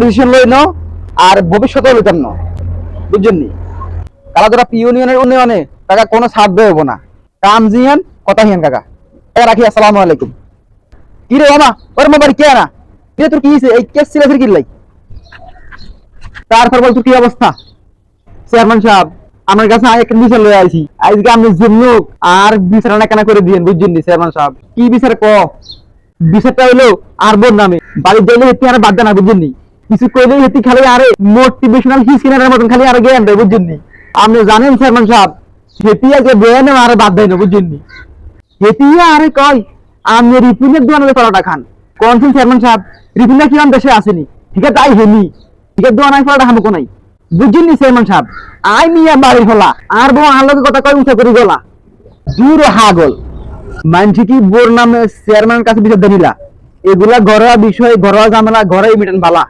Decision লই নাও আর ভবিষ্যতে লইতাম না। বুঝছেন নি? ইউনিয়নের উন্নয়নে কাকা কোনো সাথ দেব না। রাখি, আসসালামু আলাইকুম। কি রে মামা, ওর কে না কে তোর কি এই কেস ছিল তারপর বল তোর কি অবস্থা? চেয়ারম্যান সাহেব, আমার কাছে একটা বিচার লয়ে আইছি। আজকে আমি আর বিচার না কেন করে দিয়েন, বুঝছেন নি চেয়ারম্যান সাহেব? কি বিচার ক? বিচারটা হইল আর বোর নামে। বাড়ির হেতি আর বাদ দেয় না বুঝছেন নি? কিছু কইলে হেতি খালি আরে মোটিভেশনাল হিস কিনার মতন খালি আর জ্ঞান দেয়, বুঝছেন আপনি জানেন চেয়ারম্যান সাহেব, হেতি আগে বয়ে নেওয়া আর বাদ দেয় না, বুঝছেন নি? আরে কয়, আপনি রিপুনের দোয়ানে পরোটা খান কোনছেন চেয়ারম্যান সাহেব রিপুনা কি আমার দেশে আসেনি? ঠিক আছে, তাই হেনি। ঠিক আছে দোয়ানায় পরোটা খাব কোনাই বুঝছেন নি চেয়ারম্যান সাহেব? আই মিয়া বাড়ি হলা আর বউ আলোকে কথা কয় উঠে করি গলা। দূর হাগল। মানছি কি বোর নামে চেয়ারম্যানের কাছে বিচার দিলা এগুলা ঘরোয়া বিষয়, ঘরোয়া ঝামেলা ঘরে মিটেন ভালা